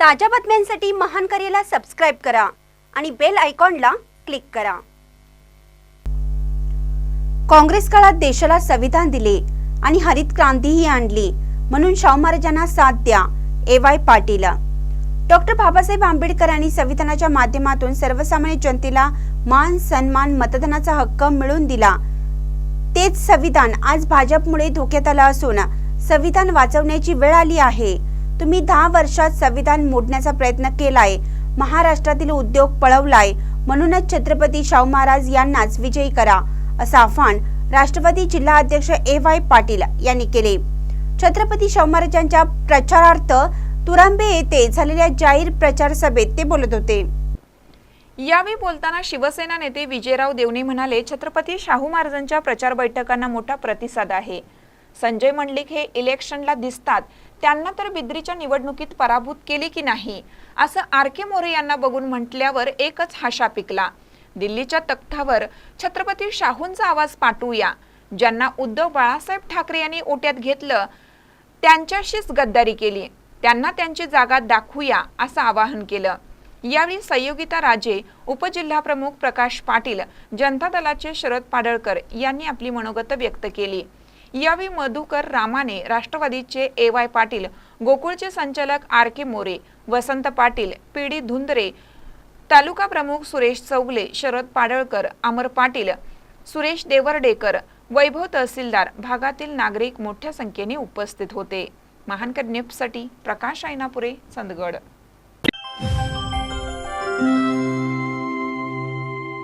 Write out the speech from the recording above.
ताज्या बातम्यांसाठी महान करेला सबस्क्राईब करा आणि बेल आयकॉनला क्लिक करा. काँग्रेस काळात देशाला संविधान दिले आणि हरित क्रांतीही आणली म्हणून शाहू महाराजांना साथ द्या A Y Patil. Doctor Babasaheb आंबेडकरांनी संविधानाच्या माध्यमातून सर्वसामान्य जनतेला मान सन्मान मतदानाचा हक्क मिळवून दिला. तेच संविधान आज भाजपमुळे धोक्यात आलं असून संविधान वाचवण्याची वेळ आली आहे. तुम्ही दहा वर्षात संविधान मोडण्याचा प्रयत्न केलाय. महाराष्ट्रातील उद्योग पळवलाय. म्हणूनच छत्रपती शाहू महाराज यांनाच विजयी करा असं आव्हान राष्ट्रवादी जिल्हा अध्यक्ष ए वाय पाटील यांनी केले. छत्रपती शाहू महाराजांच्या प्रचारार्थ तुरांबे येथे झालेल्या जाहीर प्रचार सभेत ते बोलत होते. यावेळी बोलताना शिवसेना नेते विजयराव देवणे म्हणाले छत्रपती शाहू महाराजांच्या प्रचार बैठकांना मोठा प्रतिसाद आहे. संजय मंडलिक हे इलेक्शनला दिसतात त्यांना तर बिद्रीच्या निवडणुकीत पराभूत केले की नाही? असं आर के मोरे यांना बघून म्हटल्यावर एकच हाशा पिकला. दिल्लीच्या तख्तावर छत्रपती शाहूंचा आवाज पाठवूया ज्यांना उद्धव बाळासाहेब ठाकरे यांनी ओट्यात घेतलं त्यांच्याशीच गद्दारी केली. त्यांना त्यांची जागा दाखवूया असं आवाहन केलं. यावेळी संयोगिता राजे उपजिल्हाप्रमुख प्रकाश पाटील जनता दलाचे शरद पाडळकर यांनी आपली मनोगत व्यक्त केली. यावेळी मधुकर रामाने राष्ट्रवादीचे ए वाय पाटील गोकुळचे संचालक R K More Vasant Patil P D Dhundare तालुका प्रमुख सुरेश चौगले शरद पाडळकर अमर पाटील सुरेश देवरडेकर वैभव तहसीलदार भागातील नागरिक मोठ्या संख्येने उपस्थित होते. महानकर न्यूजसाठी प्रकाश ऐनापुरे चंदगड.